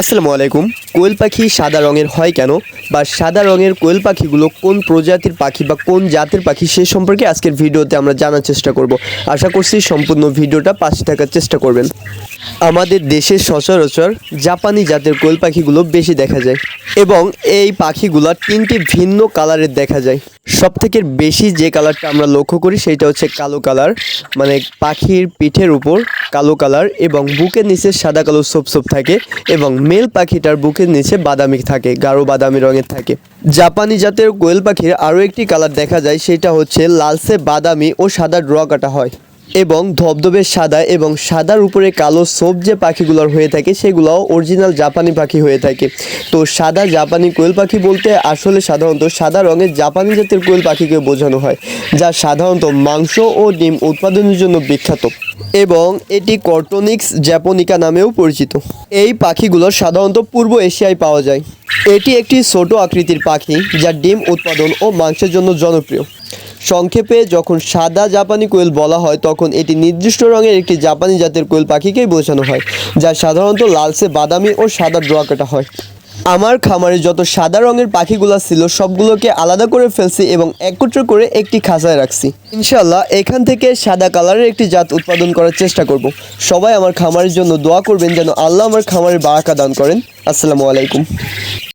আসসালামু আলাইকুম কোয়েল পাখি সাদা রঙের হয় কেন? বা সাদা রঙের কোয়েল পাখিগুলো কোন প্রজাতির পাখি বা কোন জাতের পাখি সে সম্পর্কে আজকের ভিডিওতে আমরা জানার চেষ্টা করব। আশা করছি সম্পূর্ণ ভিডিওটা পাশে থাকার চেষ্টা করবেন। আমাদের দেশে সচরাচর জাপানি জাতের কোয়েল পাখিগুলো বেশি দেখা যায় এবং এই পাখিগুলো তিনটি ভিন্ন কালারের দেখা যায়। সব থেকে বেশি যে কালারটা আমরা লক্ষ্য করি সেটা হচ্ছে কালো কালার মানে পাখির পিঠের উপর কালো কালার এবং বুকের নিচে সাদা কালো সোপ সোপ থাকে এবং মেল পাখিটার বুকের নিচে বাদামি থাকে, গাঢ় বাদামি রঙের থাকে। জাপানি জাতের কোয়েল পাখির আরও একটি কালার দেখা যায়, সেটা হচ্ছে লালসে বাদামি ও সাদা ড্র কাটা হয়। এবং ধবধবে সাদা এবং সাদার উপরে কালো সোপ যে পাখিগুলোর হয়ে থাকে, সেগুলোও অরিজিনাল জাপানি পাখি হয়ে থাকে। তো সাদা জাপানি কোয়েল পাখি বলতে আসলে সাধারণত সাদা রঙের জাপানি জাতের কোয়েল পাখিকে বোঝানো হয়, যা সাধারণত মাংস ও ডিম উৎপাদনের জন্য বিখ্যাত এবং এটি কর্টোনিক্স জ্যাপনিকা নামেও পরিচিত। এই পাখিগুলো সাধারণত পূর্ব এশিয়ায় পাওয়া যায়। এটি একটি ছোট আকৃতির পাখি, যা ডিম উৎপাদন ও মাংসের জন্য জনপ্রিয়। সংক্ষেপে যখন সাদা জাপানি কোয়েল বলা হয়, তখন এটি নির্দিষ্ট রঙের একটি জাপানি জাতের কোয়েল পাখিকেই বোঝানো হয়, যা সাধারণত লালচে, বাদামি ও সাদা ড্রোয়াকাটা হয়। আমার খামারে যত সাদা রঙের পাখিগুলো ছিল, সবগুলোকে আলাদা করে ফেলছি এবং একত্র করে একটি খাঁচায় রাখছি। ইনশাল্লাহ এখান থেকে সাদা কালারের একটি জাত উৎপাদন করার চেষ্টা করব। সবাই আমার খামারের জন্য দোয়া করবেন যেন আল্লাহ আমার খামারের বারাকা দান করেন। আসসালামু আলাইকুম।